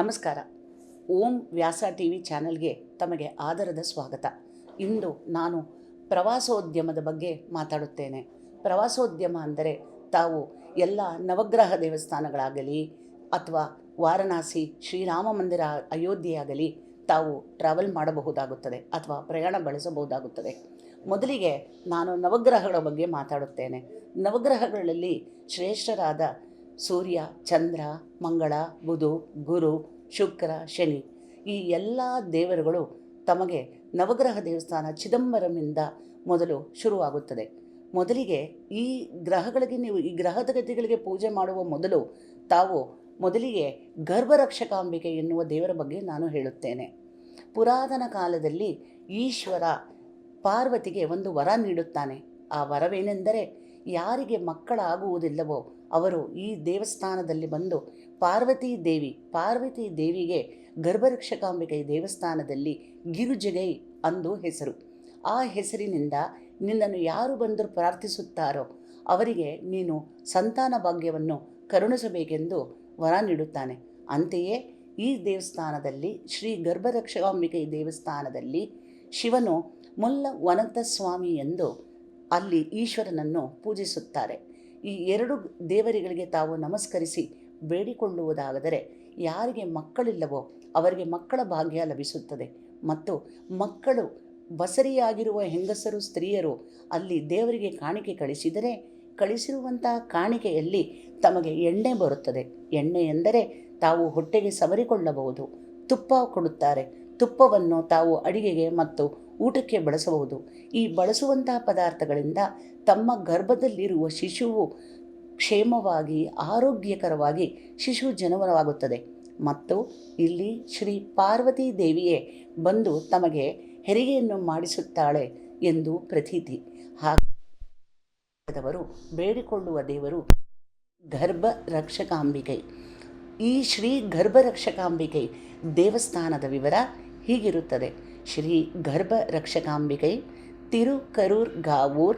ನಮಸ್ಕಾರ. ಓಂ ವ್ಯಾಸ T V ಚಾನಲ್ಗೆ ತಮಗೆ ಆದರದ ಸ್ವಾಗತ. ಇಂದು ನಾನು ಪ್ರವಾಸೋದ್ಯಮದ ಬಗ್ಗೆ ಮಾತಾಡುತ್ತೇನೆ. ಪ್ರವಾಸೋದ್ಯಮ ಅಂದರೆ ತಾವು ಎಲ್ಲ ನವಗ್ರಹ ದೇವಸ್ಥಾನಗಳಾಗಲಿ ಅಥವಾ ವಾರಣಾಸಿ ಶ್ರೀರಾಮ ಮಂದಿರ ಅಯೋಧ್ಯೆಯಾಗಲಿ ತಾವು ಟ್ರಾವೆಲ್ ಮಾಡಬಹುದಾಗುತ್ತದೆ ಅಥವಾ ಪ್ರಯಾಣ ಬಳಸಬಹುದಾಗುತ್ತದೆ. ಮೊದಲಿಗೆ ನಾನು ನವಗ್ರಹಗಳ ಬಗ್ಗೆ ಮಾತಾಡುತ್ತೇನೆ. ನವಗ್ರಹಗಳಲ್ಲಿ ಶ್ರೇಷ್ಠರಾದ ಸೂರ್ಯ, ಚಂದ್ರ, ಮಂಗಳ, ಬುಧು, ಗುರು, ಶುಕ್ರ, ಶನಿ ಈ ಎಲ್ಲ ದೇವರುಗಳು ತಮಗೆ ನವಗ್ರಹ ದೇವಸ್ಥಾನ ಚಿದಂಬರಂನಿಂದ ಮೊದಲು ಶುರುವಾಗುತ್ತದೆ. ಮೊದಲಿಗೆ ಈ ಗ್ರಹಗಳಿಗೆ ನೀವು ಈ ಗ್ರಹದ ಗತಿಗಳಿಗೆ ಪೂಜೆ ಮಾಡುವ ಮೊದಲು ತಾವು ಮೊದಲಿಗೆ ಗರ್ಭರಕ್ಷಕಾಂಬಿಕೆ ಎನ್ನುವ ದೇವರ ಬಗ್ಗೆ ನಾನು ಹೇಳುತ್ತೇನೆ. ಪುರಾತನ ಕಾಲದಲ್ಲಿ ಈಶ್ವರ ಪಾರ್ವತಿಗೆ ಒಂದು ವರ ನೀಡುತ್ತಾನೆ. ಆ ವರವೇನೆಂದರೆ ಯಾರಿಗೆ ಮಕ್ಕಳಾಗುವುದಿಲ್ಲವೋ ಅವರು ಈ ದೇವಸ್ಥಾನದಲ್ಲಿ ಬಂದು ಪಾರ್ವತಿ ದೇವಿ, ಪಾರ್ವತಿ ದೇವಿಗೆ ಗರ್ಭರಕ್ಷಕಾಂಬಿಕೆ ದೇವಸ್ಥಾನದಲ್ಲಿ ಗಿರುಜಗೈ ಅಂದು ಹೆಸರು. ಆ ಹೆಸರಿನಿಂದ ನಿನ್ನನ್ನು ಯಾರು ಬಂದರೂ ಪ್ರಾರ್ಥಿಸುತ್ತಾರೋ ಅವರಿಗೆ ನೀನು ಸಂತಾನ ಭಾಗ್ಯವನ್ನು ಕರುಣಿಸಬೇಕೆಂದು ವರ ನೀಡುತ್ತಾನೆ. ಅಂತೆಯೇ ಈ ದೇವಸ್ಥಾನದಲ್ಲಿ, ಶ್ರೀ ಗರ್ಭರಕ್ಷಕಾಂಬಿಕೆ ದೇವಸ್ಥಾನದಲ್ಲಿ ಶಿವನು ಮುಲ್ಲ ವನಂತ ಸ್ವಾಮಿ ಎಂದು ಅಲ್ಲಿ ಈಶ್ವರನನ್ನು ಪೂಜಿಸುತ್ತಾರೆ. ಈ ಎರಡು ದೇವರಿಗಳಿಗೆ ತಾವು ನಮಸ್ಕರಿಸಿ ಬೇಡಿಕೊಳ್ಳುವುದಾದರೆ ಯಾರಿಗೆ ಮಕ್ಕಳಿಲ್ಲವೋ ಅವರಿಗೆ ಮಕ್ಕಳ ಭಾಗ್ಯ ಲಭಿಸುತ್ತದೆ. ಮತ್ತು ಮಕ್ಕಳು ಬಸರಿಯಾಗಿರುವ ಹೆಂಗಸರು, ಸ್ತ್ರೀಯರು ಅಲ್ಲಿ ದೇವರಿಗೆ ಕಾಣಿಕೆ ಕಳಿಸಿದರೆ ಕಳಿಸಿರುವಂತಹ ಕಾಣಿಕೆಯಲ್ಲಿ ತಮಗೆ ಎಣ್ಣೆ ಬರುತ್ತದೆ. ಎಣ್ಣೆ ಎಂದರೆ ತಾವು ಹೊಟ್ಟೆಗೆ ಸವರಿಕೊಳ್ಳಬಹುದು. ತುಪ್ಪ ಕೊಡುತ್ತಾರೆ. ತುಪ್ಪವನ್ನು ತಾವು ಅಡಿಗೆಗೆ ಮತ್ತು ಊಟಕ್ಕೆ ಬಳಸಬಹುದು. ಈ ಬಳಸುವಂತಹ ಪದಾರ್ಥಗಳಿಂದ ತಮ್ಮ ಗರ್ಭದಲ್ಲಿರುವ ಶಿಶುವು ಕ್ಷೇಮವಾಗಿ, ಆರೋಗ್ಯಕರವಾಗಿ ಶಿಶು ಜನನವಾಗುತ್ತದೆ. ಮತ್ತು ಇಲ್ಲಿ ಶ್ರೀ ಪಾರ್ವತಿ ದೇವಿಯೇ ಬಂದು ತಮಗೆ ಹೆರಿಗೆಯನ್ನು ಮಾಡಿಸುತ್ತಾಳೆ ಎಂದು ಪ್ರತೀತಿ. ಹಾಗೆವರು ಬೇಡಿಕೊಳ್ಳುವ ದೇವರು ಗರ್ಭ ರಕ್ಷಕಾಂಬಿಕೆ ಈ ಶ್ರೀ ಗರ್ಭ ರಕ್ಷಕಾಂಬಿಕೆ ದೇವಸ್ಥಾನದ ವಿವರ ಹೀಗಿರುತ್ತದೆ. ಶ್ರೀ ಗರ್ಭ ರಕ್ಷಕಾಂಬಿಕೆ, ತಿರುಕರೂರ್ ಗಾವೂರ್,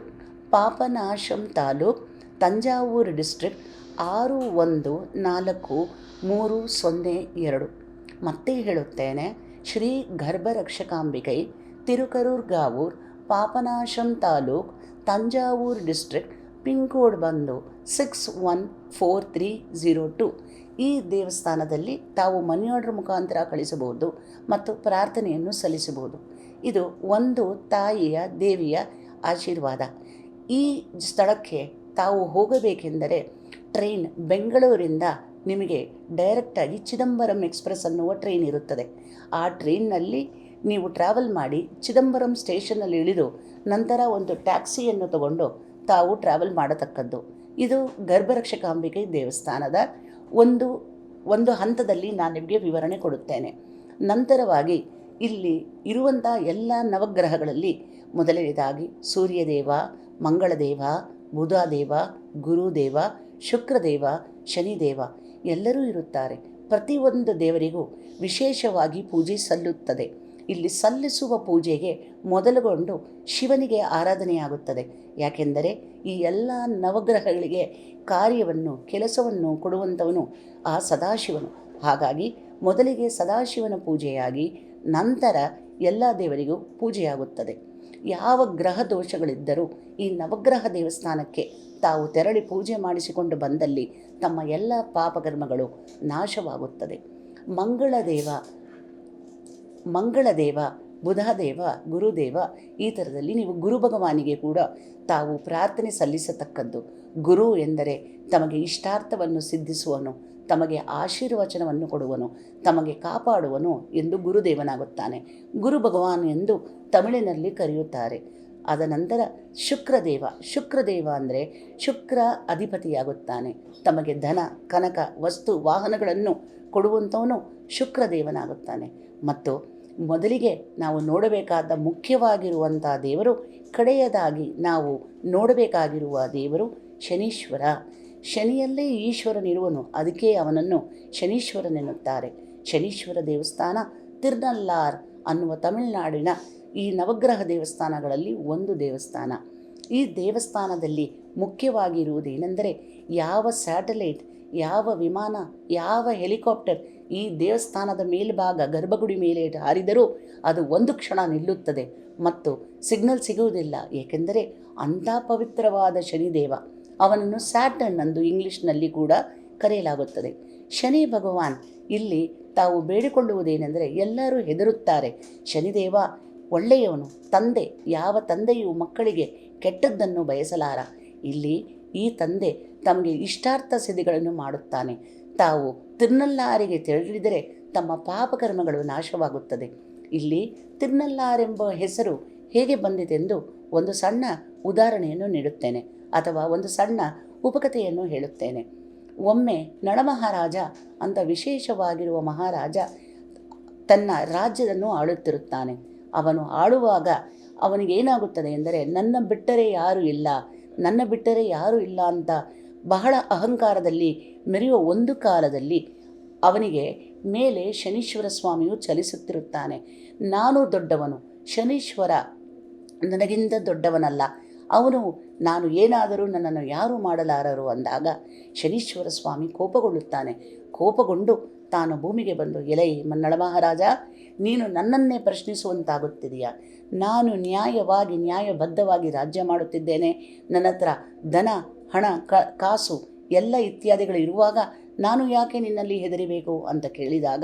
ಪಾಪನಾಶಂ ತಾಲೂಕ್, ತಂಜಾವೂರು ಡಿಸ್ಟ್ರಿಕ್ಟ್ ಆರು ಒಂದು ನಾಲ್ಕು ಮೂರು ಸೊನ್ನೆ ಎರಡು. ಮತ್ತೆ ಹೇಳುತ್ತೇನೆ, ಶ್ರೀ ಗರ್ಭ ರಕ್ಷಕಾಂಬಿಕೆ, ತಿರುಕರೂರ್ ಗಾವೂರ್, ಪಾಪನಾಶಂ ತಾಲೂಕ್, ತಂಜಾವೂರು ಡಿಸ್ಟ್ರಿಕ್ಟ್, ಪಿನ್ಕೋಡ್ ಬಂದು six one four three zero two. ಈ ದೇವಸ್ಥಾನದಲ್ಲಿ ತಾವು ಮನಿ ಆರ್ಡರ್ ಮುಖಾಂತರ ಕಳಿಸಬಹುದು ಮತ್ತು ಪ್ರಾರ್ಥನೆಯನ್ನು ಸಲ್ಲಿಸಬಹುದು. ಇದು ಒಂದು ತಾಯಿಯ, ದೇವಿಯ ಆಶೀರ್ವಾದ. ಈ ಸ್ಥಳಕ್ಕೆ ತಾವು ಹೋಗಬೇಕೆಂದರೆ ಟ್ರೈನ್ ಬೆಂಗಳೂರಿಂದ ನಿಮಗೆ ಡೈರೆಕ್ಟಾಗಿ ಚಿದಂಬರಂ ಎಕ್ಸ್ಪ್ರೆಸ್ ಅನ್ನುವ ಟ್ರೈನ್ ಇರುತ್ತದೆ. ಆ ಟ್ರೈನ್ನಲ್ಲಿ ನೀವು ಟ್ರಾವೆಲ್ ಮಾಡಿ ಚಿದಂಬರಂ ಸ್ಟೇಷನ್ನಲ್ಲಿ ಇಳಿದು ನಂತರ ಒಂದು ಟ್ಯಾಕ್ಸಿಯನ್ನು ತಗೊಂಡು ತಾವು ಟ್ರಾವೆಲ್ ಮಾಡತಕ್ಕದ್ದು. ಇದು ಗರ್ಭರಕ್ಷಕಾಂಬಿಕೆ ದೇವಸ್ಥಾನದ ಒಂದು ಒಂದು ಹಂತದಲ್ಲಿ ನಾನು ನಿಮಗೆ ವಿವರಣೆ ಕೊಡುತ್ತೇನೆ. ನಂತರವಾಗಿ ಇಲ್ಲಿ ಇರುವಂಥ ಎಲ್ಲ ನವಗ್ರಹಗಳಲ್ಲಿ ಮೊದಲನೇದಾಗಿ ಸೂರ್ಯದೇವ, ಮಂಗಳದೇವ, ಬುಧದೇವ, ಗುರುದೇವ, ಶುಕ್ರದೇವ, ಶನಿದೇವ ಎಲ್ಲರೂ ಇರುತ್ತಾರೆ. ಪ್ರತಿಯೊಂದು ದೇವರಿಗೂ ವಿಶೇಷವಾಗಿ ಪೂಜೆ ಸಲ್ಲುತ್ತದೆ. ಇಲ್ಲಿ ಸಲ್ಲಿಸುವ ಪೂಜೆಗೆ ಮೊದಲುಗೊಂಡು ಶಿವನಿಗೆ ಆರಾಧನೆಯಾಗುತ್ತದೆ. ಯಾಕೆಂದರೆ ಈ ಎಲ್ಲ ನವಗ್ರಹಗಳಿಗೆ ಕಾರ್ಯವನ್ನು, ಕೆಲಸವನ್ನು ಕೊಡುವಂಥವನು ಆ ಸದಾಶಿವನು. ಹಾಗಾಗಿ ಮೊದಲಿಗೆ ಸದಾಶಿವನ ಪೂಜೆಯಾಗಿ ನಂತರ ಎಲ್ಲ ದೇವರಿಗೂ ಪೂಜೆಯಾಗುತ್ತದೆ. ಯಾವ ಗ್ರಹ ದೋಷಗಳಿದ್ದರೂ ಈ ನವಗ್ರಹ ದೇವಸ್ಥಾನಕ್ಕೆ ತಾವು ತೆರಳಿ ಪೂಜೆ ಮಾಡಿಸಿಕೊಂಡು ಬಂದಲ್ಲಿ ತಮ್ಮ ಎಲ್ಲ ಪಾಪಕರ್ಮಗಳು ನಾಶವಾಗುತ್ತದೆ. ಮಂಗಳದೇವ ಮಂಗಳದೇವ, ಬುಧದೇವ, ಗುರುದೇವ ಈ ಥರದಲ್ಲಿ ನೀವು ಗುರು ಭಗವಾನಿಗೆ ಕೂಡ ತಾವು ಪ್ರಾರ್ಥನೆ ಸಲ್ಲಿಸತಕ್ಕದ್ದು. ಗುರು ಎಂದರೆ ತಮಗೆ ಇಷ್ಟಾರ್ಥವನ್ನು ಸಿದ್ಧಿಸುವನು, ತಮಗೆ ಆಶೀರ್ವಚನವನ್ನು ಕೊಡುವನು, ತಮಗೆ ಕಾಪಾಡುವನು ಎಂದು ಗುರುದೇವನಾಗುತ್ತಾನೆ. ಗುರು ಭಗವಾನ್ ಎಂದು ತಮಿಳಿನಲ್ಲಿ ಕರೆಯುತ್ತಾರೆ. ಅದ ನಂತರ ಶುಕ್ರದೇವ ಶುಕ್ರದೇವ ಅಂದರೆ ಶುಕ್ರ ಅಧಿಪತಿಯಾಗುತ್ತಾನೆ. ತಮಗೆ ಧನ, ಕನಕ, ವಸ್ತು, ವಾಹನಗಳನ್ನು ಕೊಡುವಂಥವನು ಶುಕ್ರದೇವನಾಗುತ್ತಾನೆ. ಮತ್ತು ಮೊದಲಿಗೆ ನಾವು ನೋಡಬೇಕಾದ ಮುಖ್ಯವಾಗಿರುವಂಥ ದೇವರು ಕಡೆಯದಾಗಿ ನಾವು ನೋಡಬೇಕಾಗಿರುವ ದೇವರು ಶನೀಶ್ವರ. ಶನಿಯಲ್ಲೇ ಈಶ್ವರನಿರುವನು ಅದಕ್ಕೆ ಅವನನ್ನು ಶನೀಶ್ವರನೆನ್ನುತ್ತಾರೆ ಶನೀಶ್ವರ ದೇವಸ್ಥಾನ ತಿರ್ನಲ್ಲಾರ್ ಅನ್ನುವ ತಮಿಳುನಾಡಿನ ಈ ನವಗ್ರಹ ದೇವಸ್ಥಾನಗಳಲ್ಲಿ ಒಂದು ದೇವಸ್ಥಾನ. ಈ ದೇವಸ್ಥಾನದಲ್ಲಿ ಮುಖ್ಯವಾಗಿರುವುದೇನೆಂದರೆ ಯಾವ ಸ್ಯಾಟಲೈಟ್, ಯಾವ ವಿಮಾನ, ಯಾವ ಹೆಲಿಕಾಪ್ಟರ್ ಈ ದೇವಸ್ಥಾನದ ಮೇಲ್ಭಾಗ, ಗರ್ಭಗುಡಿ ಮೇಲೆ ಹಾರಿದರೂ ಅದು ಒಂದು ಕ್ಷಣ ನಿಲ್ಲುತ್ತದೆ ಮತ್ತು ಸಿಗ್ನಲ್ ಸಿಗುವುದಿಲ್ಲ. ಏಕೆಂದರೆ ಅಂಥ ಪವಿತ್ರವಾದ ಶನಿದೇವ ಅವನನ್ನು ಸ್ಯಾಟರ್ನ್ ಎಂದು ಇಂಗ್ಲಿಷ್ನಲ್ಲಿ ಕೂಡ ಕರೆಯಲಾಗುತ್ತದೆ. ಶನಿ ಭಗವಾನ್ ಇಲ್ಲಿ ತಾವು ಬೇಡಿಕೊಳ್ಳುವುದೇನೆಂದರೆ ಎಲ್ಲರೂ ಹೆದರುತ್ತಾರೆ, ಶನಿದೇವ, ಒಳ್ಳೆಯವನು, ತಂದೆ, ಯಾವ ತಂದೆಯು ಮಕ್ಕಳಿಗೆ ಕೆಟ್ಟದ್ದನ್ನು ಬಯಸಲಾರ? ಇಲ್ಲಿ ಈ ತಂದೆ ತಮಗೆ ಇಷ್ಟಾರ್ಥ ಸಿದ್ಧಿಗಳನ್ನು ಮಾಡುತ್ತಾನೆ. ತಾವು ತಿರುನಲ್ಲಾರಿಗೆ ತೆರಳಿದರೆ ತಮ್ಮ ಪಾಪಕರ್ಮಗಳು ನಾಶವಾಗುತ್ತದೆ. ಇಲ್ಲಿ ತಿರುನಲ್ಲಾರೆಂಬ ಹೆಸರು ಹೇಗೆ ಬಂದಿತೆಂದು ಒಂದು ಸಣ್ಣ ಉದಾಹರಣೆಯನ್ನು ನೀಡುತ್ತೇನೆ ಅಥವಾ ಒಂದು ಸಣ್ಣ ಉಪಕಥೆಯನ್ನು ಹೇಳುತ್ತೇನೆ. ಒಮ್ಮೆ ನಳಮಹಾರಾಜ, ಅಂತ ವಿಶೇಷವಾಗಿರುವ ಮಹಾರಾಜ ತನ್ನ ರಾಜ್ಯವನ್ನು ಆಳುತ್ತಿರುತ್ತಾನೆ. ಅವನು ಆಳುವಾಗ ಅವನಿಗೇನಾಗುತ್ತದೆ ಎಂದರೆ ನನ್ನ ಬಿಟ್ಟರೆ ಯಾರೂ ಇಲ್ಲ. ನನ್ನ ಬಿಟ್ಟರೆ ಯಾರು ಇಲ್ಲ ಅಂತ ಬಹಳ ಅಹಂಕಾರದಲ್ಲಿ ಮೆರೆಯುವ ಒಂದು ಕಾಲದಲ್ಲಿ ಅವನಿಗೆ ಮೇಲೆ ಶನೀಶ್ವರ ಸ್ವಾಮಿಯು ಚಲಿಸುತ್ತಿರುತ್ತಾನೆ. ನಾನು ದೊಡ್ಡವನು, ಶನೀಶ್ವರ ನನಗಿಂತ ದೊಡ್ಡವನಲ್ಲ. ಅವನು, ನಾನು ಏನಾದರೂ ನನ್ನನ್ನು ಯಾರು ಮಾಡಲಾರರು ಅಂದಾಗ ಶನೀಶ್ವರ ಸ್ವಾಮಿ ಕೋಪಗೊಳ್ಳುತ್ತಾನೆ. ಕೋಪಗೊಂಡು ತಾನು ಭೂಮಿಗೆ ಬಂದು, ಎಲೈ ಮನ್ನಳ ಮಹಾರಾಜ, ನೀನು ನನ್ನನ್ನೇ ಪ್ರಶ್ನಿಸುವಂತಾಗುತ್ತಿದೆಯಾ? ನಾನು ನ್ಯಾಯವಾಗಿ, ನ್ಯಾಯಬದ್ಧವಾಗಿ ರಾಜ್ಯ ಮಾಡುತ್ತಿದ್ದೇನೆ. ನನ್ನ ಹತ್ರ ಧನ, ಹಣ, ಕ, ಕಾಸು ಎಲ್ಲ ಇತ್ಯಾದಿಗಳು ಇರುವಾಗ ನಾನು ಯಾಕೆ ನಿನ್ನಲ್ಲಿ ಹೆದರಿಬೇಕು ಅಂತ ಕೇಳಿದಾಗ,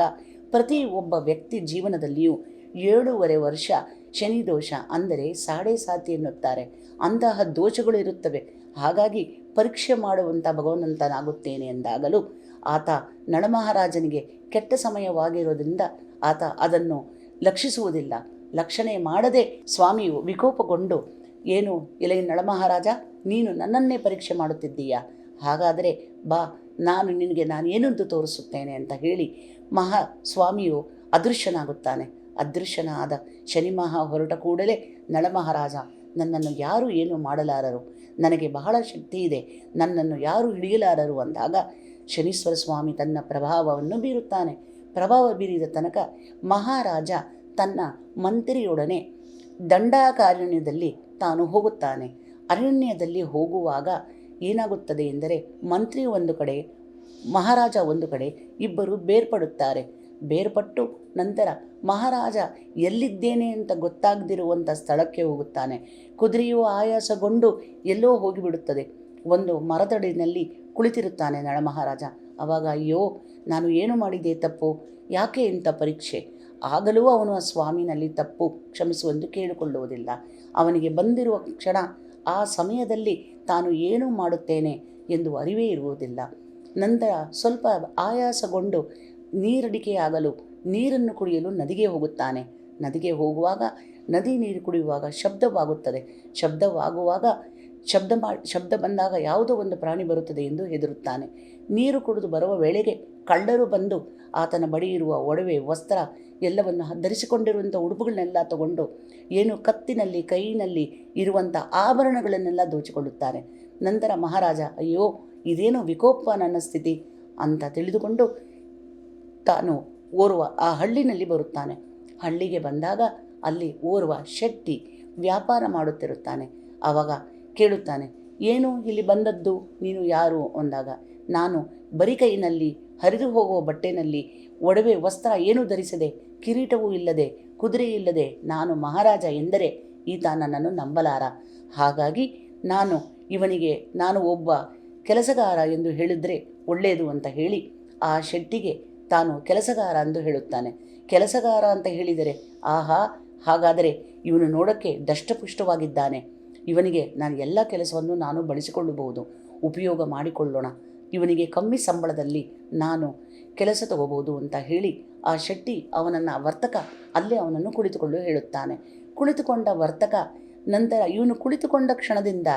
ಪ್ರತಿ ಒಬ್ಬ ವ್ಯಕ್ತಿ ಜೀವನದಲ್ಲಿಯೂ ಏಳೂವರೆ ವರ್ಷ ಶನಿ ದೋಷ ಅಂದರೆ ಸಾಡೆ ಸಾತಿ ಎನ್ನುತ್ತಾರೆ. ಅಂತಹ ದೋಷಗಳು ಇರುತ್ತವೆ. ಹಾಗಾಗಿ ಪರೀಕ್ಷೆ ಮಾಡುವಂಥ ಭಗವಂತನಾಗುತ್ತೇನೆ ಎಂದಾಗಲೂ ಆತ ನಳಮಹಾರಾಜನಿಗೆ ಕೆಟ್ಟ ಸಮಯವಾಗಿರೋದ್ರಿಂದ ಆತ ಅದನ್ನು ಲಕ್ಷಿಸುವುದಿಲ್ಲ. ಲಕ್ಷಣೆ ಮಾಡದೆ ಸ್ವಾಮಿಯು ವಿಕೋಪಗೊಂಡು, ಏನು ಎಲೆ ನಳಮಹಾರಾಜ ನೀನು ನನ್ನನ್ನೇ ಪರೀಕ್ಷೆ ಮಾಡುತ್ತಿದ್ದೀಯಾ? ಹಾಗಾದರೆ ಬಾ, ನಾನು ನಿನಗೆ ನಾನು ಏನಂತ ತೋರಿಸುತ್ತೇನೆ ಅಂತ ಹೇಳಿ ಮಹಾ ಸ್ವಾಮಿಯು ಅದೃಶ್ಯನಾಗುತ್ತಾನೆ. ಅದೃಶ್ಯನಾದ ಶನಿ ಮಹಾ ಹೊರಟ ಕೂಡಲೇ ನಳಮಹಾರಾಜ ನನ್ನನ್ನು ಯಾರು ಏನು ಮಾಡಲಾರರು? ನನಗೆ ಬಹಳ ಶಕ್ತಿ ಇದೆ. ನನ್ನನ್ನು ಯಾರು ಹಿಡಿಯಲಾರರು? ಅಂದಾಗ ಶನೀಶ್ವರ ಸ್ವಾಮಿ ತನ್ನ ಪ್ರಭಾವವನ್ನು ಬೀರುತ್ತಾನೆ. ಪ್ರಭಾವ ಬೀರಿದ ತನಕ ಮಹಾರಾಜ ತನ್ನ ಮಂತ್ರಿಯೊಡನೆ ದಂಡಾಕಾರಣ್ಯದಲ್ಲಿ ತಾನು ಹೋಗುತ್ತಾನೆ. ಅರಣ್ಯದಲ್ಲಿ ಹೋಗುವಾಗ ಏನಾಗುತ್ತದೆ ಎಂದರೆ ಮಂತ್ರಿ ಒಂದು ಕಡೆ, ಮಹಾರಾಜ ಒಂದು ಕಡೆ ಇಬ್ಬರು ಬೇರ್ಪಡುತ್ತಾರೆ. ಬೇರ್ಪಟ್ಟು ನಂತರ ಮಹಾರಾಜ ಎಲ್ಲಿದ್ದೇನೆ ಅಂತ ಗೊತ್ತಾಗದಿರುವಂಥ ಸ್ಥಳಕ್ಕೆ ಹೋಗುತ್ತಾನೆ. ಕುದುರೆಯು ಆಯಾಸಗೊಂಡು ಎಲ್ಲೋ ಹೋಗಿಬಿಡುತ್ತದೆ. ಒಂದು ಮರದಡಿನಲ್ಲಿ ಕುಳಿತಿರುತ್ತಾನೆ ನಳಮಹಾರಾಜ ಆವಾಗ ಅಯ್ಯೋ, ನಾನು ಏನು ಮಾಡಿದೆ ತಪ್ಪು? ಯಾಕೆ ಇಂಥ ಪರೀಕ್ಷೆ? ಆಗಲೂ ಅವನು ಆ ಸ್ವಾಮಿನಲ್ಲಿ ತಪ್ಪು ಕ್ಷಮಿಸುವಂದು ಕೇಳಿಕೊಳ್ಳುವುದಿಲ್ಲ. ಅವನಿಗೆ ಬಂದಿರುವ ಕ್ಷಣ ಆ ಸಮಯದಲ್ಲಿ ತಾನು ಏನು ಮಾಡುತ್ತೇನೆ ಎಂದು ಅರಿವೇ ಇರುವುದಿಲ್ಲ. ನಂತರ ಸ್ವಲ್ಪ ಆಯಾಸಗೊಂಡು ನೀರಡಿಕೆಯಾಗಲು ನೀರನ್ನು ಕುಡಿಯಲು ನದಿಗೆ ಹೋಗುತ್ತಾನೆ. ನದಿಗೆ ಹೋಗುವಾಗ ನದಿ ನೀರು ಕುಡಿಯುವಾಗ ಶಬ್ದವಾಗುತ್ತದೆ. ಶಬ್ದವಾಗುವಾಗ ಶಬ್ದ ಮಾ ಶಬ್ದ ಬಂದಾಗ ಯಾವುದೋ ಒಂದು ಪ್ರಾಣಿ ಬರುತ್ತದೆ ಎಂದು ಹೆದರುತ್ತಾನೆ. ನೀರು ಕುಡಿದು ಬರುವ ವೇಳೆಗೆ ಕಳ್ಳರು ಬಂದು ಆತನ ಬಳಿ ಇರುವ ಒಡವೆ, ವಸ್ತ್ರ ಎಲ್ಲವನ್ನು ಧರಿಸಿಕೊಂಡಿರುವಂಥ ಉಡುಪುಗಳನ್ನೆಲ್ಲ ತಗೊಂಡು ಏನು ಕತ್ತಿನಲ್ಲಿ, ಕೈನಲ್ಲಿ ಇರುವಂಥ ಆಭರಣಗಳನ್ನೆಲ್ಲ ದೋಚಿಕೊಳ್ಳುತ್ತಾರೆ. ನಂತರ ಮಹಾರಾಜ, ಅಯ್ಯೋ, ಇದೇನು ವಿಕೋಪ ನನ್ನ ಸ್ಥಿತಿ? ಅಂತ ತಿಳಿದುಕೊಂಡು ತಾನು ಓರ್ವ ಆ ಹಳ್ಳಿನಲ್ಲಿ ಬರುತ್ತಾನೆ. ಹಳ್ಳಿಗೆ ಬಂದಾಗ ಅಲ್ಲಿ ಓರ್ವ ಶೆಟ್ಟಿ ವ್ಯಾಪಾರ ಮಾಡುತ್ತಿರುತ್ತಾನೆ. ಆವಾಗ ಕೇಳುತ್ತಾನೆ, ಏನು ಇಲ್ಲಿ ಬಂದದ್ದು? ನೀನು ಯಾರು? ಅಂದಾಗ, ನಾನು ಬರಿ ಕೈನಲ್ಲಿ ಹರಿದು ಹೋಗುವ ಬಟ್ಟೆನಲ್ಲಿ ಒಡವೆ, ವಸ್ತ್ರ ಏನೂ ಧರಿಸದೆ ಕಿರೀಟವೂ ಇಲ್ಲದೆ ಕುದುರೆ ಇಲ್ಲದೆ ನಾನು ಮಹಾರಾಜ ಎಂದರೆ ಈತ ನನ್ನನ್ನು ನಂಬಲಾರ. ಹಾಗಾಗಿ ನಾನು ಇವನಿಗೆ, ನಾನು ಒಬ್ಬ ಕೆಲಸಗಾರ ಎಂದು ಹೇಳಿದರೆ ಒಳ್ಳೆಯದು ಅಂತ ಹೇಳಿ ಆ ಶೆಟ್ಟಿಗೆ ತಾನು ಕೆಲಸಗಾರ ಎಂದು ಹೇಳುತ್ತಾನೆ. ಕೆಲಸಗಾರ ಅಂತ ಹೇಳಿದರೆ, ಆಹಾ, ಹಾಗಾದರೆ ಇವನು ನೋಡೋಕ್ಕೆ ದಷ್ಟಪುಷ್ಟವಾಗಿದ್ದಾನೆ. ಇವನಿಗೆ ನಾನು ಎಲ್ಲ ಕೆಲಸವನ್ನು ನಾನು ಬಳಸಿಕೊಳ್ಳಬಹುದು. ಉಪಯೋಗ ಮಾಡಿಕೊಳ್ಳೋಣ. ಇವನಿಗೆ ಕಮ್ಮಿ ಸಂಬಳದಲ್ಲಿ ನಾನು ಕೆಲಸ ತಗೋಬಹುದು ಅಂತ ಹೇಳಿ ಆ ಶೆಟ್ಟಿ ಅವನನ್ನು ವರ್ತಕ ಅಲ್ಲೇ ಅವನನ್ನು ಕುಳಿತುಕೊಂಡು ಹೇಳುತ್ತಾನೆ. ಕುಳಿತುಕೊಂಡ ವರ್ತಕ ನಂತರ ಇವನು ಕುಳಿತುಕೊಂಡ ಕ್ಷಣದಿಂದ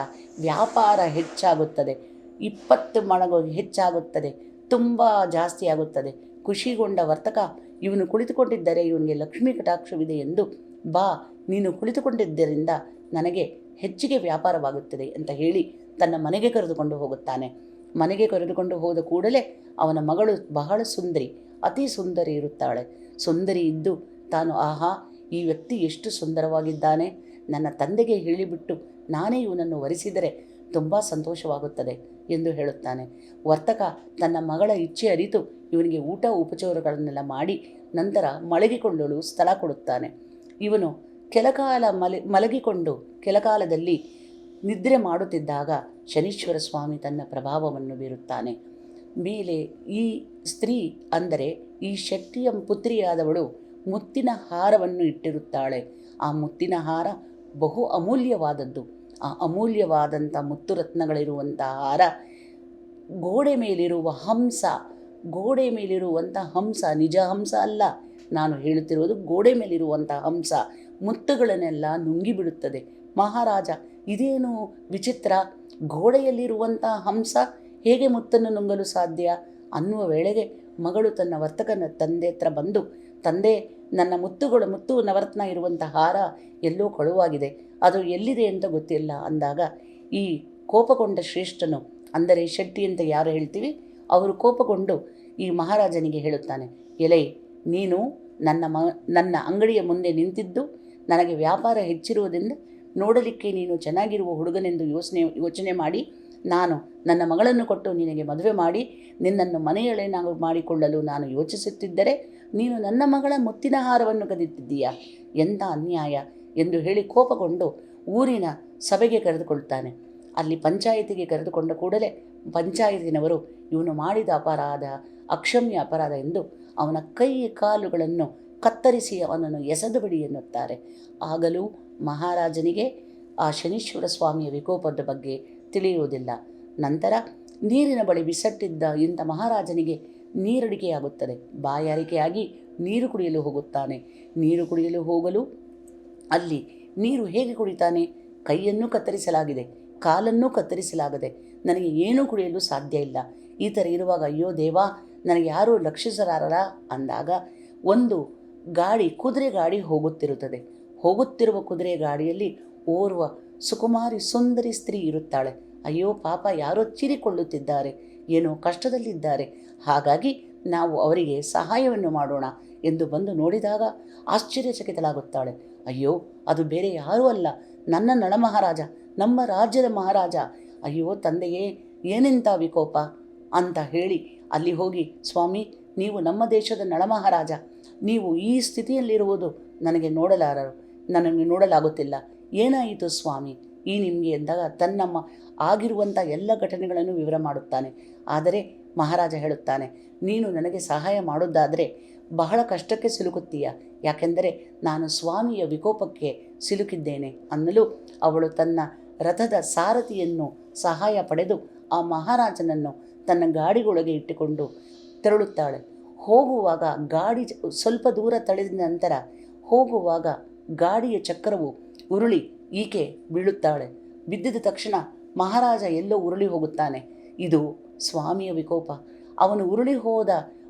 ವ್ಯಾಪಾರ ಹೆಚ್ಚಾಗುತ್ತದೆ. ಇಪ್ಪತ್ತು ಮಣಗು ಹೆಚ್ಚಾಗುತ್ತದೆ. ತುಂಬ ಜಾಸ್ತಿ ಆಗುತ್ತದೆ. ಖುಷಿಗೊಂಡ ವರ್ತಕ ಇವನು ಕುಳಿತುಕೊಂಡಿದ್ದರೆ ಇವನಿಗೆ ಲಕ್ಷ್ಮೀ ಕಟಾಕ್ಷವಿದೆ ಎಂದು ಬಾ, ನೀನು ಕುಳಿತುಕೊಂಡಿದ್ದರಿಂದ ನನಗೆ ಹೆಚ್ಚಿಗೆ ವ್ಯಾಪಾರವಾಗುತ್ತದೆ ಅಂತ ಹೇಳಿ ತನ್ನ ಮನೆಗೆ ಕರೆದುಕೊಂಡು ಹೋಗುತ್ತಾನೆ. ಮನೆಗೆ ಕರೆದುಕೊಂಡು ಹೋದ ಕೂಡಲೇ ಅವನ ಮಗಳು ಬಹಳ ಸುಂದರಿ, ಅತಿ ಸುಂದರಿ ಇರುತ್ತಾಳೆ. ಸುಂದರಿ ಇದ್ದು ತಾನು, ಆಹಾ, ಈ ವ್ಯಕ್ತಿ ಎಷ್ಟು ಸುಂದರವಾಗಿದ್ದಾನೆ. ನನ್ನ ತಂದೆಗೆ ಹೇಳಿಬಿಟ್ಟು ನಾನೇ ಇವನನ್ನು ವರಿಸಿದರೆ ತುಂಬ ಸಂತೋಷವಾಗುತ್ತದೆ ಎಂದು ಹೇಳುತ್ತಾನೆ. ವರ್ತಕ ತನ್ನ ಮಗಳ ಇಚ್ಛೆ ಅರಿತು ಇವನಿಗೆ ಊಟ, ಉಪಚಾರಗಳನ್ನೆಲ್ಲ ಮಾಡಿ ನಂತರ ಮಲಗಿಕೊಳ್ಳಲು ಸ್ಥಳ ಕೊಡುತ್ತಾನೆ. ಇವನು ಕೆಲಕಾಲ ಮಲ, ಮಲಗಿಕೊಂಡು ಕೆಲಕಾಲದಲ್ಲಿ ನಿದ್ರೆ ಮಾಡುತ್ತಿದ್ದಾಗ ಶನೀಶ್ವರ ಸ್ವಾಮಿ ತನ್ನ ಪ್ರಭಾವವನ್ನು ಬೀರುತ್ತಾನೆ. ಮೇಲೆ ಈ ಸ್ತ್ರೀ ಅಂದರೆ ಈ ಶಕ್ತಿಯ ಪುತ್ರಿಯಾದವಳು ಮುತ್ತಿನ ಹಾರವನ್ನು ಇಟ್ಟಿರುತ್ತಾಳೆ. ಆ ಮುತ್ತಿನ ಹಾರ ಬಹು ಅಮೂಲ್ಯವಾದದ್ದು. ಆ ಅಮೂಲ್ಯವಾದಂಥ ಮುತ್ತು ರತ್ನಗಳಿರುವಂಥ ಹಾರ, ಗೋಡೆ ಮೇಲಿರುವ ಹಂಸ, ಗೋಡೆ ಮೇಲಿರುವಂಥ ಹಂಸ, ನಿಜ ಹಂಸ ಅಲ್ಲ. ನಾನು ಹೇಳುತ್ತಿರುವುದು ಗೋಡೆ ಮೇಲಿರುವಂಥ ಹಂಸ, ಮುತ್ತುಗಳನ್ನೆಲ್ಲ ನುಂಗಿಬಿಡುತ್ತದೆ. ಮಹಾರಾಜ ಇದೇನು ವಿಚಿತ್ರ? ಗೋಡೆಯಲ್ಲಿರುವಂಥ ಹಂಸ ಹೇಗೆ ಮುತ್ತನ್ನು ನುಂಗಲು ಸಾಧ್ಯ? ಅನ್ನುವ ವೇಳೆಗೆ ಮಗಳು ತನ್ನ ವರ್ತಕನ ತಂದೆ ಹತ್ರ ಬಂದು, ತಂದೆ, ನನ್ನ ಮುತ್ತುಗಳು, ಮುತ್ತು ನವರತ್ನ ಇರುವಂಥ ಹಾರ ಎಲ್ಲೋ ಕಳುವಾಗಿದೆ. ಅದು ಎಲ್ಲಿದೆ ಅಂತ ಗೊತ್ತಿಲ್ಲ ಅಂದಾಗ, ಈ ಕೋಪಗೊಂಡ ಶ್ರೇಷ್ಠನು, ಅಂದರೆ ಶೆಟ್ಟಿ ಅಂತ ಯಾರು ಹೇಳ್ತೀವಿ? ಅವರು ಕೋಪಗೊಂಡು ಈ ಮಹಾರಾಜನಿಗೆ ಹೇಳುತ್ತಾನೆ, ಎಲೆ, ನೀನು ನನ್ನ ಮ, ನನ್ನ ಅಂಗಡಿಯ ಮುಂದೆ ನಿಂತಿದ್ದು, ನನಗೆ ವ್ಯಾಪಾರ ಹೆಚ್ಚಿರುವುದರಿಂದ ನೋಡಲಿಕ್ಕೆ ನೀನು ಚೆನ್ನಾಗಿರುವ ಹುಡುಗನೆಂದು ಯೋಚನೆ ಯೋಚನೆ ಮಾಡಿ, ನಾನು ನನ್ನ ಮಗಳನ್ನು ಕೊಟ್ಟು ನಿನಗೆ ಮದುವೆ ಮಾಡಿ, ನಿನ್ನನ್ನು ಮನೆಯೊಳೇನಾಗ ಮಾಡಿಕೊಳ್ಳಲು ನಾನು ಯೋಚಿಸುತ್ತಿದ್ದರೆ ನೀನು ನನ್ನ ಮಗಳ ಮುತ್ತಿನ ಹಾರವನ್ನು ಕದಿತಿದ್ದೀಯಾ? ಎಂಥ ಅನ್ಯಾಯ ಎಂದು ಹೇಳಿ ಕೋಪಗೊಂಡು ಊರಿನ ಸಭೆಗೆ ಕರೆದುಕೊಳ್ತಾನೆ. ಅಲ್ಲಿ ಪಂಚಾಯಿತಿಗೆ ಕರೆದುಕೊಂಡ ಕೂಡಲೇ ಪಂಚಾಯತಿನವರು, ಇವನು ಮಾಡಿದ ಅಪರಾಧ, ಅಕ್ಷಮ್ಯ ಅಪರಾಧ ಎಂದು ಅವನ ಕೈ ಕಾಲುಗಳನ್ನು ಕತ್ತರಿಸಿ ಅವನನ್ನು ಎಸೆದು ಬಿಡಿ ಎನ್ನುತ್ತಾರೆ. ಆಗಲೂ ಮಹಾರಾಜನಿಗೆ ಆ ಶನೀಶ್ವರ ಸ್ವಾಮಿಯ ವಿಕೋಪದ ಬಗ್ಗೆ ತಿಳಿಯುವುದಿಲ್ಲ. ನಂತರ ನೀರಿನ ಬಳಿ ಬಿಸಟ್ಟಿದ್ದ ಇಂಥ ಮಹಾರಾಜನಿಗೆ ನೀರಡಿಕೆಯಾಗುತ್ತದೆ. ಬಾಯಾರಿಕೆಯಾಗಿ ನೀರು ಕುಡಿಯಲು ಹೋಗುತ್ತಾನೆ. ನೀರು ಕುಡಿಯಲು ಹೋಗಲು ಅಲ್ಲಿ ನೀರು ಹೇಗೆ ಕುಡಿತಾನೆ? ಕೈಯನ್ನು ಕತ್ತರಿಸಲಾಗಿದೆ, ಕಾಲನ್ನು ಕತ್ತರಿಸಲಾಗದೆ, ನನಗೆ ಏನೂ ಕುಡಿಯಲು ಸಾಧ್ಯ ಇಲ್ಲ. ಈ ಥರ ಇರುವಾಗ, ಅಯ್ಯೋ ದೇವಾ, ನನಗೆ ಯಾರೂ ರಕ್ಷಿಸಲಾರರ ಅಂದಾಗ ಒಂದು ಗಾಡಿ, ಕುದುರೆ ಗಾಡಿ ಹೋಗುತ್ತಿರುತ್ತದೆ. ಹೋಗುತ್ತಿರುವ ಕುದುರೆ ಗಾಡಿಯಲ್ಲಿ ಓರ್ವ ಸುಕುಮಾರಿ ಸುಂದರಿ ಸ್ತ್ರೀ ಇರುತ್ತಾಳೆ. ಅಯ್ಯೋ, ಪಾಪ ಯಾರೋ ಚೀರಿಕೊಳ್ಳುತ್ತಿದ್ದಾರೆ, ಏನೋ ಕಷ್ಟದಲ್ಲಿದ್ದಾರೆ. ಹಾಗಾಗಿ ನಾವು ಅವರಿಗೆ ಸಹಾಯವನ್ನು ಮಾಡೋಣ ಎಂದು ಬಂದು ನೋಡಿದಾಗ ಆಶ್ಚರ್ಯಚಕಿತಳಾಗುತ್ತಾಳೆ. ಅಯ್ಯೋ, ಅದು ಬೇರೆ ಯಾರೂ ಅಲ್ಲ. ನನ್ನ ನಳಮಹಾರಾಜ ನಮ್ಮ ರಾಜ್ಯದ ಮಹಾರಾಜ. ಅಯ್ಯೋ, ತಂದೆಯೇ ಏನೆಂಥ ವಿಕೋಪ? ಅಂತ ಹೇಳಿ ಅಲ್ಲಿ ಹೋಗಿ, ಸ್ವಾಮಿ, ನೀವು ನಮ್ಮ ದೇಶದ ನಳಮಹಾರಾಜ ನೀವು ಈ ಸ್ಥಿತಿಯಲ್ಲಿರುವುದು ನನಗೆ ನೋಡಲಾರರು ನನಗೆ ನೋಡಲಾಗುತ್ತಿಲ್ಲ. ಏನಾಯಿತು ಸ್ವಾಮಿ? ಈ ನಿಮಗೆ ಎಂದಾಗ ತನ್ನಮ್ಮ ಆಗಿರುವಂಥ ಎಲ್ಲ ಘಟನೆಗಳನ್ನು ವಿವರ ಮಾಡುತ್ತಾನೆ. ಆದರೆ ಮಹಾರಾಜ ಹೇಳುತ್ತಾನೆ, ನೀನು ನನಗೆ ಸಹಾಯ ಮಾಡೋದಾದರೆ ಬಹಳ ಕಷ್ಟಕ್ಕೆ ಸಿಲುಕುತ್ತೀಯ. ಯಾಕೆಂದರೆ ನಾನು ಸ್ವಾಮಿಯ ವಿಕೋಪಕ್ಕೆ ಸಿಲುಕಿದ್ದೇನೆ ಅನ್ನಲು ಅವಳು ತನ್ನ ರಥದ ಸಾರಥಿಯನ್ನು ಸಹಾಯ ಪಡೆದು ಆ ಮಹಾರಾಜನನ್ನು ತನ್ನ ಗಾಡಿಗೊಳಗೆ ಇಟ್ಟುಕೊಂಡು ತೆರಳುತ್ತಾಳೆ. ಹೋಗುವಾಗ ಗಾಡಿ ಸ್ವಲ್ಪ ದೂರ ತಳೆದ ನಂತರ ಹೋಗುವಾಗ ಗಾಡಿಯ ಚಕ್ರವು ಉರುಳಿ ಈಕೆ ಬೀಳುತ್ತಾಳೆ. ಬಿದ್ದಿದ ತಕ್ಷಣ ಮಹಾರಾಜ ಎಲ್ಲೋ ಉರುಳಿ ಹೋಗುತ್ತಾನೆ. ಇದು ಸ್ವಾಮಿಯ ವಿಕೋಪ. ಅವನು ಉರುಳಿ ಹೋದ,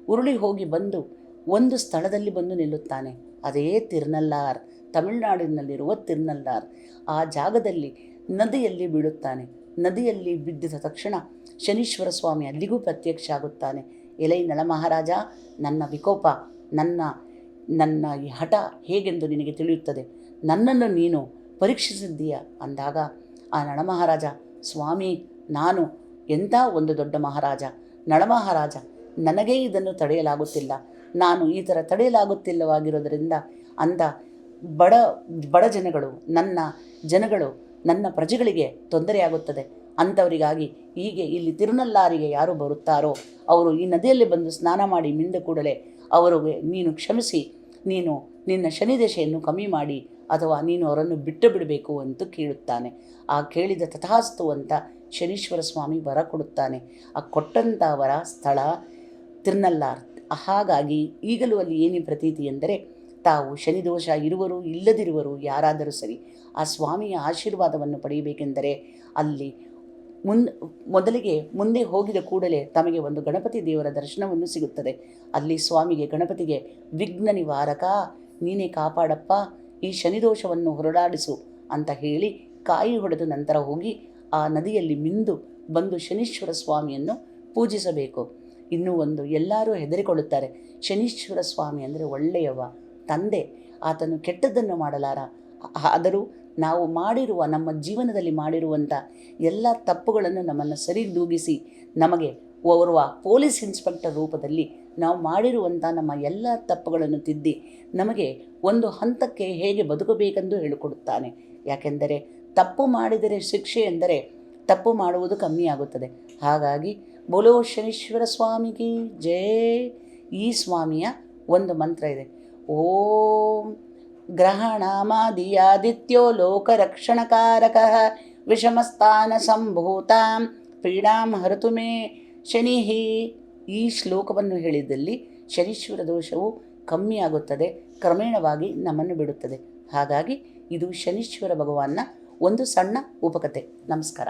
ಉರುಳಿ ಹೋಗಿ ಬಂದು ಒಂದು ಸ್ಥಳದಲ್ಲಿ ಬಂದು ನಿಲ್ಲುತ್ತಾನೆ. ಅದೇ ತಿರ್ನಲ್ಲಾರ್, ತಮಿಳುನಾಡಿನಲ್ಲಿರುವ ತಿರ್ನಲ್ಲಾರ್. ಆ ಜಾಗದಲ್ಲಿ ನದಿಯಲ್ಲಿ ಬೀಳುತ್ತಾನೆ. ನದಿಯಲ್ಲಿ ಬಿದ್ದಿದ ತಕ್ಷಣ ಶನೀಶ್ವರ ಸ್ವಾಮಿ ಅಲ್ಲಿಗೂ ಪ್ರತ್ಯಕ್ಷ ಆಗುತ್ತಾನೆ ಎಲೈ ನಳಮಹಾರಾಜ, ನನ್ನ ವಿಕೋಪ, ನನ್ನ ನನ್ನ ಈ ಹಠ ಹೇಗೆಂದು ನಿನಗೆ ತಿಳಿಯುತ್ತದೆ? ನನ್ನನ್ನು ನೀನು ಪರೀಕ್ಷಿಸಿದ್ದೀಯ? ಅಂದಾಗ, ಆ ನಳಮಹಾರಾಜ, ಸ್ವಾಮಿ, ನಾನು ಎಂಥ ಒಂದು ದೊಡ್ಡ ಮಹಾರಾಜ? ನಳಮಹಾರಾಜ, ನನಗೇ ಇದನ್ನು ತಡೆಯಲಾಗುತ್ತಿಲ್ಲ. ನಾನು ಈ ಥರ ತಡೆಯಲಾಗುತ್ತಿಲ್ಲವಾಗಿರೋದರಿಂದ ಅಂದ, ಬಡ ಬಡ ಜನಗಳು, ನನ್ನ ಜನಗಳು ನನ್ನ ಪ್ರಜೆಗಳಿಗೆ ತೊಂದರೆಯಾಗುತ್ತದೆ. ಅಂಥವರಿಗಾಗಿ ಹೀಗೆ ಇಲ್ಲಿ ತಿರುನಲ್ಲಾರಿಗೆ ಯಾರು ಬರುತ್ತಾರೋ, ಅವರು ಈ ನದಿಯಲ್ಲಿ ಬಂದು ಸ್ನಾನ ಮಾಡಿ ಮಿಂದ ಕೂಡಲೇ ಅವರು ನೀನು ಕ್ಷಮಿಸಿ, ನೀನು ನಿನ್ನ ಶನಿದಶೆಯನ್ನು ಕಮ್ಮಿ ಮಾಡಿ ಅಥವಾ ನೀನು ಅವರನ್ನು ಬಿಟ್ಟು ಬಿಡಬೇಕು ಅಂತ ಕೇಳುತ್ತಾನೆ. ಆ ಕೇಳಿದ ತಥಾಸ್ತು ಅಂತ ಶನೀಶ್ವರ ಸ್ವಾಮಿ ವರ ಕೊಡುತ್ತಾನೆ. ಆ ಕೊಟ್ಟಂಥ ವರ ಸ್ಥಳ ತಿರ್ನಲ್ಲಾರ್. ಹಾಗಾಗಿ ಈಗಲೂ ಅಲ್ಲಿ ಏನೇ ಪ್ರತೀತಿ ಎಂದರೆ ತಾವು ಶನಿದೋಷ ಇರುವರು ಇಲ್ಲದಿರುವರು ಯಾರಾದರೂ ಸರಿ ಆ ಸ್ವಾಮಿಯ ಆಶೀರ್ವಾದವನ್ನು ಪಡೆಯಬೇಕೆಂದರೆ ಅಲ್ಲಿ ಮುನ್, ಮೊದಲಿಗೆ ಮುಂದೆ ಹೋಗಿದ ಕೂಡಲೇ ತಮಗೆ ಒಂದು ಗಣಪತಿ ದೇವರ ದರ್ಶನವನ್ನು ಸಿಗುತ್ತದೆ. ಅಲ್ಲಿ ಸ್ವಾಮಿಗೆ ಗಣಪತಿಗೆ, ವಿಘ್ನ ನಿವಾರಕ, ನೀನೇ ಕಾಪಾಡಪ್ಪ, ಈ ಶನಿದೋಷವನ್ನು ಹೊರಡಾಡಿಸು ಅಂತ ಹೇಳಿ ಕಾಯಿ ಹೊಡೆದು ನಂತರ ಹೋಗಿ ಆ ನದಿಯಲ್ಲಿ ಮಿಂದು ಬಂದು ಶನೀಶ್ವರ ಸ್ವಾಮಿಯನ್ನು ಪೂಜಿಸಬೇಕು. ಇನ್ನೂ ಒಂದು ಎಲ್ಲರೂ ಹೆದರಿಕೊಳ್ಳುತ್ತಾರೆ, ಶನೀಶ್ವರ ಸ್ವಾಮಿ ಅಂದರೆ ಒಳ್ಳೆಯವ, ತಂದೆ, ಆತನು ಕೆಟ್ಟದ್ದನ್ನು ಮಾಡಲಾರ, ಆದರೂ ನಾವು ಮಾಡಿರುವ, ನಮ್ಮ ಜೀವನದಲ್ಲಿ ಮಾಡಿರುವಂಥ ಎಲ್ಲ ತಪ್ಪುಗಳನ್ನು ನಮ್ಮನ್ನು ಸರಿದೂಗಿಸಿ ನಮಗೆ ಓರ್ವ ಪೊಲೀಸ್ ಇನ್ಸ್ಪೆಕ್ಟರ್ ರೂಪದಲ್ಲಿ ನಾವು ಮಾಡಿರುವಂಥ ನಮ್ಮ ಎಲ್ಲ ತಪ್ಪುಗಳನ್ನು ತಿದ್ದಿ ನಮಗೆ ಒಂದು ಹಂತಕ್ಕೆ ಹೇಗೆ ಬದುಕಬೇಕೆಂದು ಹೇಳಿಕೊಡುತ್ತಾನೆ. ಯಾಕೆಂದರೆ ತಪ್ಪು ಮಾಡಿದರೆ ಶಿಕ್ಷೆ ಎಂದರೆ ತಪ್ಪು ಮಾಡುವುದು ಕಮ್ಮಿ ಆಗುತ್ತದೆ. ಹಾಗಾಗಿ ಬೋಲೋ ಶನೀಶ್ವರ ಸ್ವಾಮಿಗೆ ಜೈ ಈ ಸ್ವಾಮಿಯ ಒಂದು ಮಂತ್ರ ಇದೆ. ಓಂ ಲೋಕರಕ್ಷಣಕಾರಕ ವಿಷಮಸ್ಥಾನ ಸಂಭೂತಾಂ ಪೀಡಾಂ ಹರತುಮೇ ಶನಿಹಿ ಶನಿ ಈ ಶ್ಲೋಕವನ್ನು ಹೇಳಿದಲ್ಲಿ ಶನೀಶ್ವರ ದೋಷವು ಕಮ್ಮಿಯಾಗುತ್ತದೆ, ಕ್ರಮೇಣವಾಗಿ ನಮ್ಮನ್ನು ಬಿಡುತ್ತದೆ. ಹಾಗಾಗಿ ಇದು ಶನೀಶ್ವರ ಭಗವಾನ್ನ ಒಂದು ಸಣ್ಣ ಉಪಕತೆ. ನಮಸ್ಕಾರ.